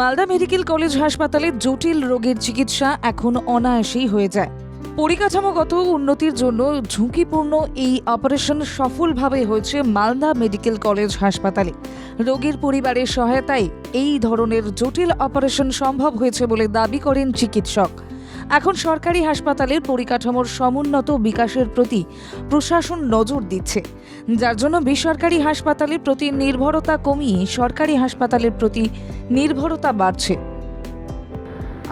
Malda medical college হাসপাতালে জটিল রোগের চিকিৎসা এখন অনায়াসেই হয়ে যায়। পরিকাঠামোগত উন্নতির জন্য ঝুঁকিপূর্ণ এই অপারেশন সফলভাবে হয়েছে মালদা মেডিকেল কলেজ হাসপাতালে। রোগীর পরিবারের সহায়তায় এই ধরনের জটিল অপারেশন সম্ভব হয়েছে বলে দাবি করেন চিকিৎসক। এখন সরকারি হাসপাতালের পরিকাঠামোর সমুন্নত বিকাশের প্রতি প্রশাসন নজর দিচ্ছে। যার জন্য বেসরকারি হাসপাতালের প্রতি নির্ভরতা কমিয়ে সরকারি হাসপাতালের প্রতি নির্ভরতা বাড়ছে।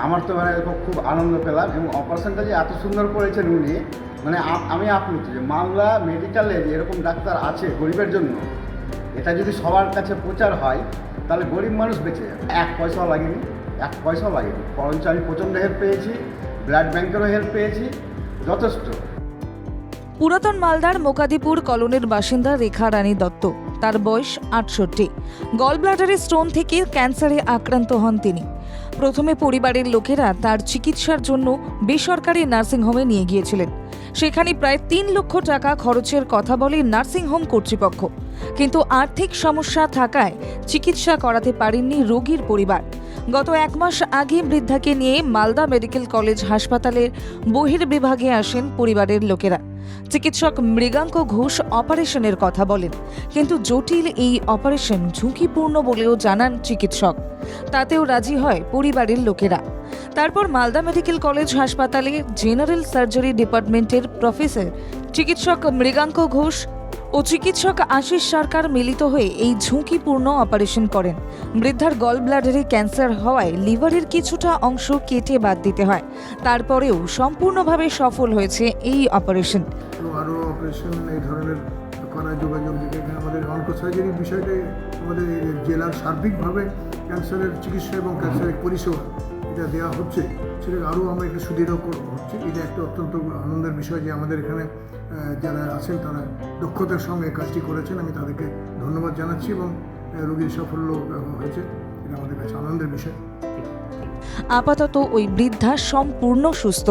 আমার তো মানে খুব আনন্দ পেলাম এবং অপারেশনটা যে এত সুন্দর করেছেন উনি মানে আমি আপ্লুত যে মালদা মেডিকেলে যে এরকম ডাক্তার আছে গরিবের জন্য, এটা যদি সবার কাছে প্রচার হয়, তাহলে গরিব মানুষ বেঁচে যাবে। এক পয়সাও লাগেনি, এক পয়সাও লাগেনি। বরঞ্চ আমি প্রচণ্ড হেল্প পেয়েছি। ব্লাড ব্যাংকেরও হেল্প পেয়েছি, যথেষ্ট। পুরাতন মালদার মোকাদিপুর কলোনির বাসিন্দা রেখা রানী দত্ত, তার বয়স আটষট্টি। গলব্লাডারে স্টোন থেকে ক্যান্সারে আক্রান্ত হন তিনি। প্রথমে পরিবারের লোকেরা তার চিকিৎসার জন্য বেসরকারি নার্সিংহোমে নিয়ে গিয়েছিলেন। সেখানে প্রায় তিন লক্ষ টাকা খরচের কথা বলে নার্সিংহোম কর্তৃপক্ষ। কিন্তু আর্থিক সমস্যা থাকায় চিকিৎসা করাতে পারেননি রোগীর পরিবার। গত এক মাস আগে বৃদ্ধাকে নিয়ে মালদা মেডিকেল কলেজ হাসপাতালের বহির্বিভাগে আসেন পরিবারের লোকেরা। চিকিৎসক মৃগাঙ্ক ঘোষ অপারেশনের কথা বলেন, কিন্তু জটিল এই অপারেশন ঝুঁকিপূর্ণ বলেও জানান চিকিৎসক। তাতেও রাজি হয় পরিবারের লোকেরা। তারপর মালদা মেডিকেল কলেজ হাসপাতালে জেনারেল সার্জারি ডিপার্টমেন্টের প্রফেসর চিকিৎসক মৃগাঙ্ক ঘোষ ও চিকিৎসক আশিস সরকার মিলিত হয়ে এই ঝুঁকিপূর্ণ অপারেশন করেন। বৃদ্ধার গল ব্লাডারে ক্যান্সার হওয়ায় লিভারের কিছুটা অংশ কেটে বাদ দিতে হয়। তারপরেও সম্পূর্ণভাবে সফল হয়েছে এই অপারেশন। করা যোগাযোগ এখানে আমাদের অনকোসার্জারির বিষয়টা আমাদের জেলার সার্বিকভাবে ক্যান্সারের চিকিৎসা এবং ক্যান্সারের পরিষেবা এটা দেওয়া হচ্ছে। সেটাকে আরও আমরা একটু সুদৃঢ় হচ্ছে এটা একটা অত্যন্ত আনন্দের বিষয় যে আমাদের এখানে যারা আছেন তারা দক্ষতার সঙ্গে কাজটি করেছেন। আমি তাদেরকে ধন্যবাদ জানাচ্ছি এবং রোগীর সাফল্য হয়েছে। এটা আমাদের কাছে আনন্দের বিষয়। আপাতত ওই বৃদ্ধা সম্পূর্ণ সুস্থ।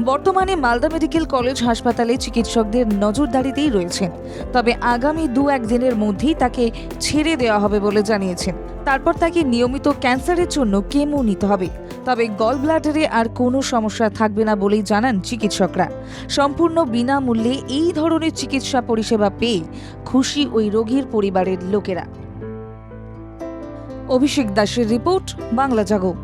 বর্তমানে মালদা মেডিকেল কলেজ হাসপাতালে চিকিৎসকদের নজরদারিতেই রয়েছেন। তবে আগামী দু একদিনের মধ্যেই তাকে ছেড়ে দেওয়া হবে বলে জানিয়েছেন। তারপর তাকে নিয়মিত ক্যান্সারের জন্য কেমো নিতে হবে। তবে গল ব্লাডারে আর কোনো সমস্যা থাকবে না বলেই জানান চিকিৎসকরা। সম্পূর্ণ বিনামূল্যে এই ধরনের চিকিৎসা পরিষেবা পেয়ে খুশি ওই রোগীর পরিবারের লোকেরা। অভিষেক দাসের রিপোর্ট, বাংলা জাগো।